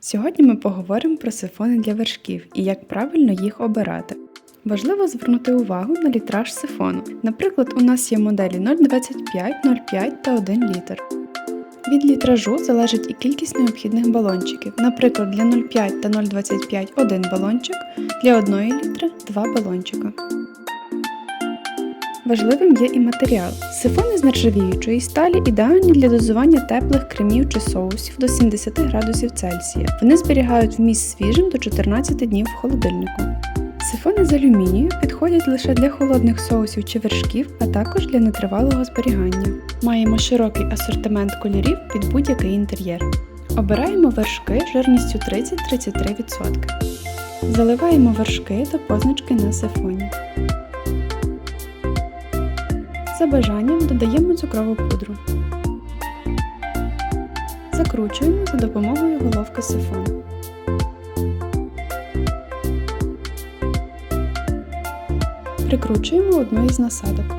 Сьогодні ми поговоримо про сифони для вершків і як правильно їх обирати. Важливо звернути увагу на літраж сифону. Наприклад, у нас є моделі 0,25, 0,5 та 1 літр. Від літражу залежить і кількість необхідних балончиків. Наприклад, для 0,5 та 0,25 один балончик, для 1 літри 2 балончика. Важливим є і матеріал. Сифони з нержавіючої сталі ідеальні для дозування теплих кремів чи соусів до 70 градусів Цельсія. Вони зберігають вміст свіжим до 14 днів в холодильнику. Сифони з алюмінію підходять лише для холодних соусів чи вершків, а також для нетривалого зберігання. Маємо широкий асортимент кольорів під будь-який інтер'єр. Обираємо вершки жирністю 30-33%. Заливаємо вершки до позначки на сифоні. За бажанням додаємо цукрову пудру. Закручуємо за допомогою головки сифону. Прикручуємо одну із насадок.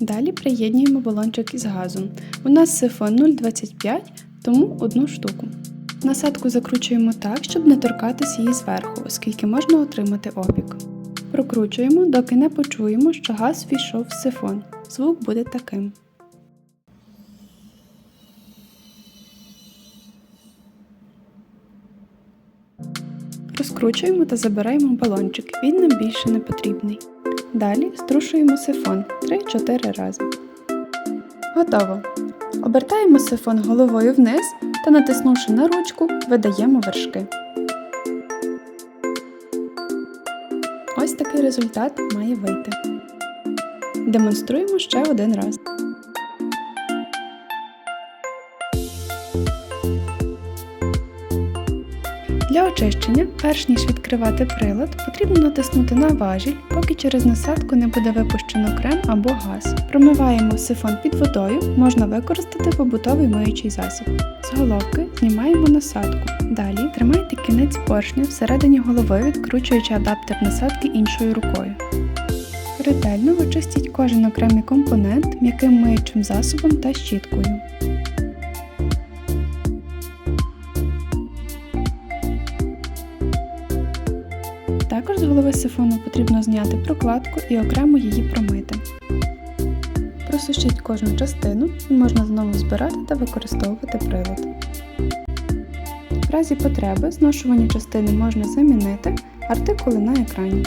Далі приєднуємо балончик із газом. У нас сифон 0,25, тому одну штуку. Насадку закручуємо так, щоб не торкатись її зверху, оскільки можна отримати опік. Прокручуємо, доки не почуємо, що газ війшов в сифон. Звук буде таким. Розкручуємо та забираємо балончик, він нам більше не потрібний. Далі струшуємо сифон 3-4 рази. Готово. Обертаємо сифон головою вниз та, натиснувши на ручку, видаємо вершки. Ось такий результат має вийти. Демонструємо ще один раз. Для очищення, перш ніж відкривати прилад, потрібно натиснути на важіль, поки через насадку не буде випущено крем або газ. Промиваємо сифон під водою, можна використати побутовий миючий засіб. З головки знімаємо насадку. Далі тримайте кінець поршня всередині голови, відкручуючи адаптер насадки іншою рукою. Ретельно очистіть кожен окремий компонент м'яким миючим засобом та щіткою. З голови сифону потрібно зняти прокладку і окремо її промити. Просушіть кожну частину і можна знову збирати та використовувати прилад. В разі потреби зношувані частини можна замінити, артикули на екрані.